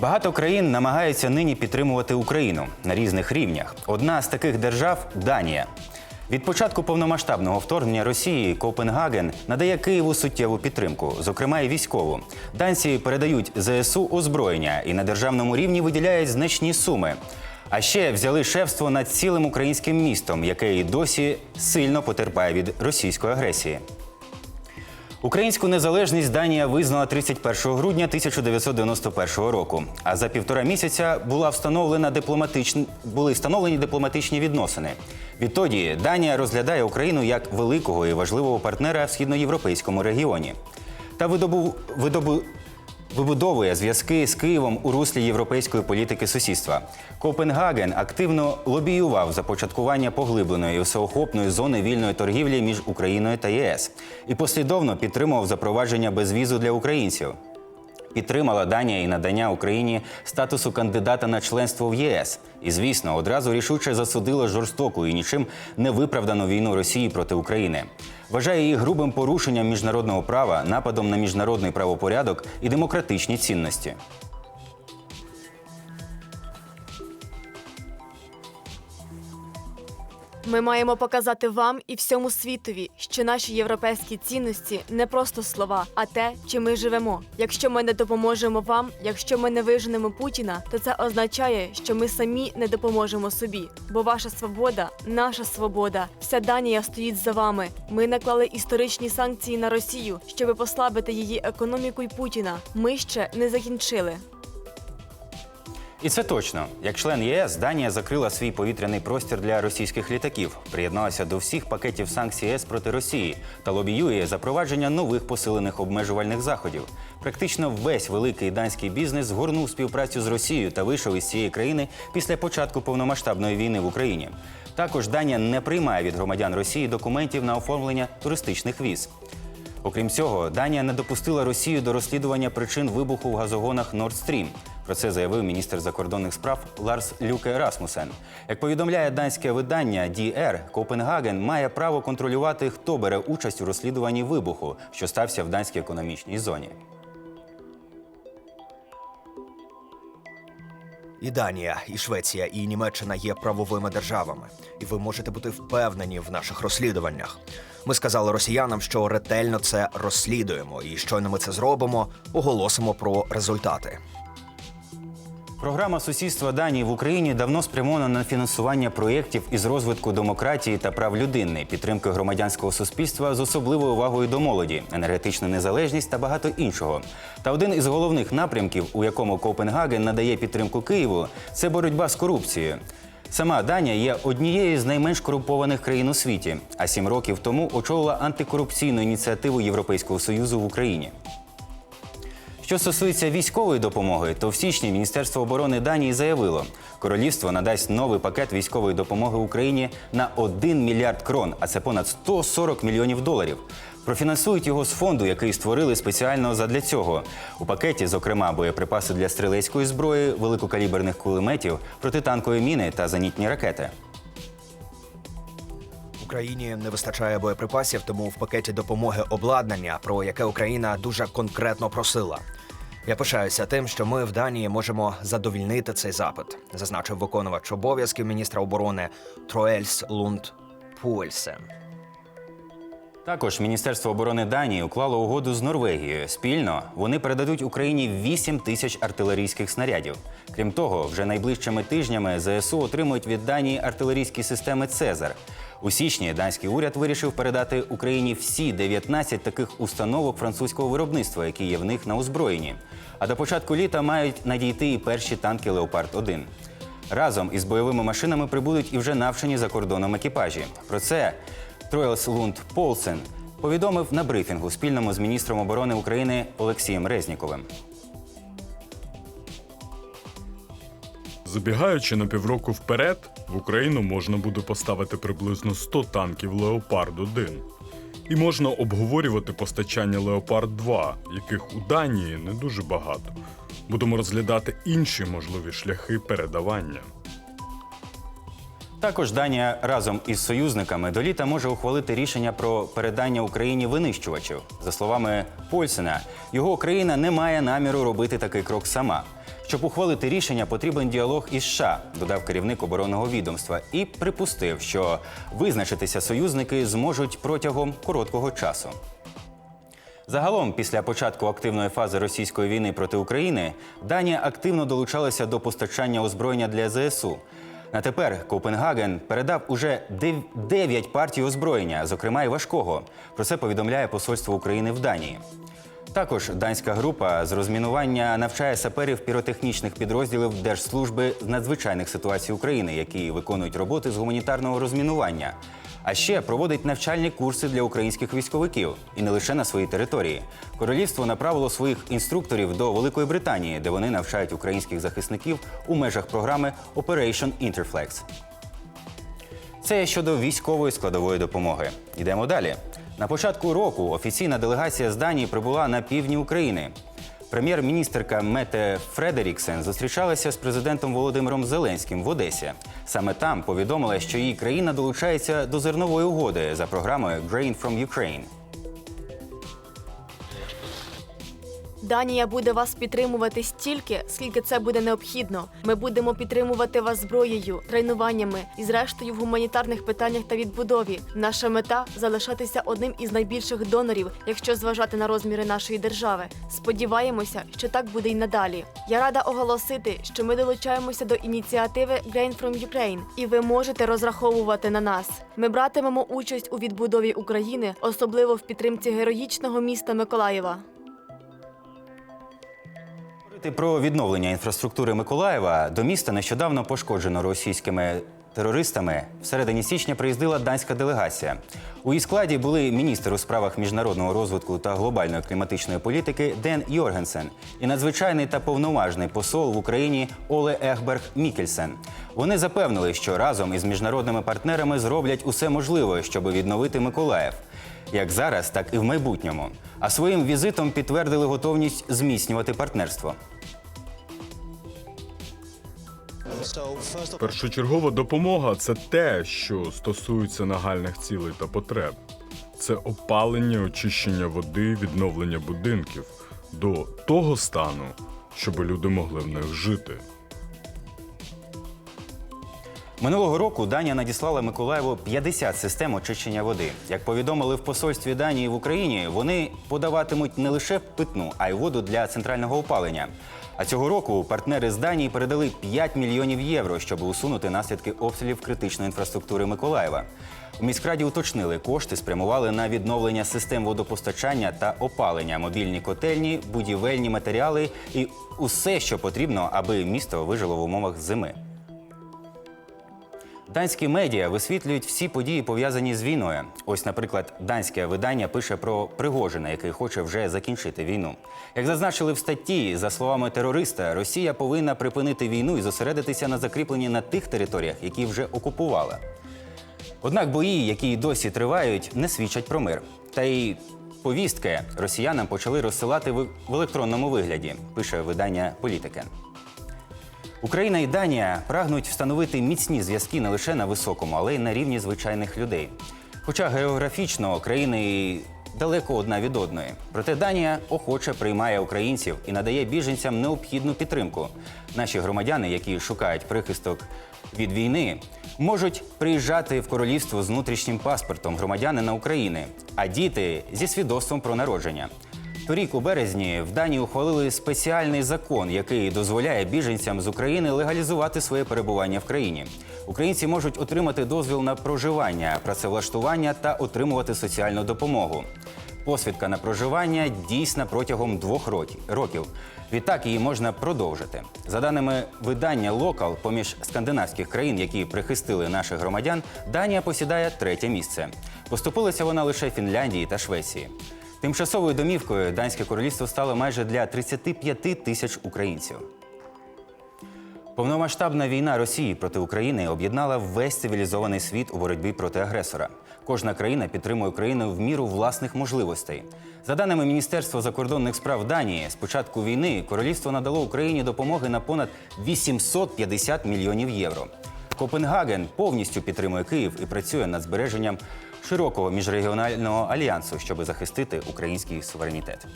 Багато країн намагаються нині підтримувати Україну на різних рівнях. Одна з таких держав Данія. Від початку повномасштабного вторгнення Росії Копенгаген надає Києву суттєву підтримку, зокрема і військову. Данці передають ЗСУ озброєння і на державному рівні виділяють значні суми. А ще взяли шефство над цілим українським містом, яке і досі сильно потерпає від російської агресії. Українську незалежність Данія визнала 31 грудня 1991 року. А за півтора місяця була встановлена дипломатич... були встановлені дипломатичні відносини. Відтоді Данія розглядає Україну як великого і важливого партнера в східноєвропейському регіоні. Та видобув Видобу... вибудовує зв'язки з Києвом у руслі європейської політики сусідства. Копенгаген активно лобіював започаткування поглибленої всеохопної зони вільної торгівлі між Україною та ЄС і послідовно підтримував запровадження безвізу для українців. Підтримала Данія і надання Україні статусу кандидата на членство в ЄС. І, звісно, одразу рішуче засудила жорстоку і нічим не виправдану війну Росії проти України. Вважає її грубим порушенням міжнародного права, нападом на міжнародний правопорядок і демократичні цінності. Ми маємо показати вам і всьому світові, що наші європейські цінності не просто слова, а те, чим ми живемо. Якщо ми не допоможемо вам, якщо ми не виженемо Путіна, то це означає, що ми самі не допоможемо собі. Бо ваша свобода, наша свобода, вся Данія стоїть за вами. Ми наклали історичні санкції на Росію, щоб послабити її економіку й Путіна. Ми ще не закінчили. І це точно. Як член ЄС, Данія закрила свій повітряний простір для російських літаків, приєдналася до всіх пакетів санкцій ЄС проти Росії та лобіює запровадження нових посилених обмежувальних заходів. Практично весь великий данський бізнес згорнув співпрацю з Росією та вийшов із цієї країни після початку повномасштабної війни в Україні. Також Данія не приймає від громадян Росії документів на оформлення туристичних віз. Окрім цього, Данія не допустила Росію до розслідування причин вибуху в газогонах Nord Stream. Про це заявив міністр закордонних справ Ларс Люке Расмусен. Як повідомляє данське видання DR, Копенгаген має право контролювати, хто бере участь у розслідуванні вибуху, що стався в данській економічній зоні. І Данія, і Швеція, і Німеччина є правовими державами, і ви можете бути впевнені в наших розслідуваннях. Ми сказали росіянам, що ретельно це розслідуємо, і щойно ми це зробимо, оголосимо про результати. Програма сусідства Данії в Україні давно спрямована на фінансування проєктів із розвитку демократії та прав людини, підтримки громадянського суспільства з особливою увагою до молоді, енергетична незалежність та багато іншого. Та один із головних напрямків, у якому Копенгаген надає підтримку Києву, це боротьба з корупцією. Сама Данія є однією з найменш корумпованих країн у світі, а сім років тому очолила антикорупційну ініціативу Європейського союзу в Україні. Що стосується військової допомоги, то в січні Міністерство оборони Данії заявило, королівство надасть новий пакет військової допомоги Україні на 1 мільярд крон, а це понад 140 мільйонів доларів. Профінансують його з фонду, який створили спеціально задля цього. У пакеті, зокрема, боєприпаси для стрілецької зброї, великокаліберних кулеметів, протитанкові міни та зенітні ракети. Україні не вистачає боєприпасів, тому в пакеті допомоги обладнання, про яке Україна дуже конкретно просила. Я пишаюся тим, що ми в Данії можемо задовільнити цей запит, зазначив виконувач обов'язків міністра оборони Троельс Лунд Пуельсен. Також Міністерство оборони Данії уклало угоду з Норвегією. Спільно вони передадуть Україні 8 тисяч артилерійських снарядів. Крім того, вже найближчими тижнями ЗСУ отримують від Данії артилерійські системи Цезар. У січні данський уряд вирішив передати Україні всі 19 таких установок французького виробництва, які є в них на озброєнні. А до початку літа мають надійти і перші танки Леопард 1 Разом із бойовими машинами прибудуть і вже навчені за кордоном екіпажі. Про це Тройлс Лунд Полсен повідомив на брифінгу спільному з міністром оборони України Олексієм Резніковим. Забігаючи на півроку вперед, в Україну можна буде поставити приблизно 100 танків Леопард 1 І можна обговорювати постачання Леопард 2 яких у Данії не дуже багато. Будемо розглядати інші можливі шляхи передавання. Також Данія разом із союзниками до літа може ухвалити рішення про передання Україні винищувачів. За словами Польсена, його країна не має наміру робити такий крок сама. Щоб ухвалити рішення, потрібен діалог із США, додав керівник оборонного відомства, і припустив, що визначитися союзники зможуть протягом короткого часу. Загалом, після початку активної фази російської війни проти України, Данія активно долучалася до постачання озброєння для ЗСУ. На тепер Копенгаген передав уже 9 партій озброєння, зокрема і важкого. Про це повідомляє посольство України в Данії. Також данська група з розмінування навчає саперів піротехнічних підрозділів Держслужби з надзвичайних ситуацій України, які виконують роботи з гуманітарного розмінування. А ще проводить навчальні курси для українських військовиків і не лише на своїй території. Королівство направило своїх інструкторів до Великої Британії, де вони навчають українських захисників у межах програми Operation Interflex. Це щодо військової складової допомоги. Йдемо далі. На початку року офіційна делегація з Данії прибула на півдні України. Прем'єр-міністерка Мете Фредеріксен зустрічалася з президентом Володимиром Зеленським в Одесі. Саме там повідомила, що її країна долучається до зернової угоди за програмою Grain from Ukraine. Данія буде вас підтримувати стільки, скільки це буде необхідно. Ми будемо підтримувати вас зброєю, тренуваннями і, зрештою, в гуманітарних питаннях та відбудові. Наша мета залишатися одним із найбільших донорів, якщо зважати на розміри нашої держави. Сподіваємося, що так буде й надалі. Я рада оголосити, що ми долучаємося до ініціативи Grain from Ukraine, і ви можете розраховувати на нас. Ми братимемо участь у відбудові України, особливо в підтримці героїчного міста Миколаєва. Говорити про відновлення інфраструктури Миколаєва до міста нещодавно пошкоджено російськими терористами. Всередині січня приїздила данська делегація. У її складі були міністр у справах міжнародного розвитку та глобальної кліматичної політики Ден Йоргенсен і надзвичайний та повноважний посол в Україні Оле Ехберг Мікельсен. Вони запевнили, що разом із міжнародними партнерами зроблять усе можливе, щоб відновити Миколаїв. Як зараз, так і в майбутньому. А своїм візитом підтвердили готовність зміцнювати партнерство. Першочергова допомога це те, що стосується нагальних цілей та потреб. Це опалення, очищення води, відновлення будинків до того стану, щоб люди могли в них жити. Минулого року Данія надіслала Миколаєву 50 систем очищення води. Як повідомили в посольстві Данії в Україні, вони подаватимуть не лише питну, а й воду для центрального опалення. А цього року партнери з Данії передали 5 мільйонів євро, щоб усунути наслідки обстрілів критичної інфраструктури Миколаєва. У міськраді уточнили, кошти спрямували на відновлення систем водопостачання та опалення, мобільні котельні, будівельні матеріали і усе, що потрібно, аби місто вижило в умовах зими. Данські медіа висвітлюють всі події, пов'язані з війною. Ось, наприклад, данське видання пише про Пригожина, який хоче вже закінчити війну. Як зазначили в статті, за словами терориста, Росія повинна припинити війну і зосередитися на закріпленні на тих територіях, які вже окупувала. Однак бої, які й досі тривають, не свідчать про мир. Та й повістки росіянам почали розсилати в електронному вигляді, пише видання Політикен. Україна і Данія прагнуть встановити міцні зв'язки не лише на високому, але й на рівні звичайних людей. Хоча географічно країни далеко одна від одної. Проте Данія охоче приймає українців і надає біженцям необхідну підтримку. Наші громадяни, які шукають прихисток від війни, можуть приїжджати в королівство з внутрішнім паспортом громадянина України, а діти зі свідоцтвом про народження. Торік у березні в Данії ухвалили спеціальний закон, який дозволяє біженцям з України легалізувати своє перебування в країні. Українці можуть отримати дозвіл на проживання, працевлаштування та отримувати соціальну допомогу. Посвідка на проживання дійсна протягом двох років. Відтак її можна продовжити. За даними видання Локал, поміж скандинавських країн, які прихистили наших громадян, Данія посідає третє місце. Поступилася вона лише Фінляндії та Швеції. Тимчасовою домівкою данське королівство стало майже для 35 тисяч українців. Повномасштабна війна Росії проти України об'єднала весь цивілізований світ у боротьбі проти агресора. Кожна країна підтримує Україну в міру власних можливостей. За даними Міністерства закордонних справ Данії, з початку війни королівство надало Україні допомоги на понад 850 мільйонів євро. Копенгаген повністю підтримує Київ і працює над збереженням широкого міжрегіонального альянсу, щоб захистити український суверенітет.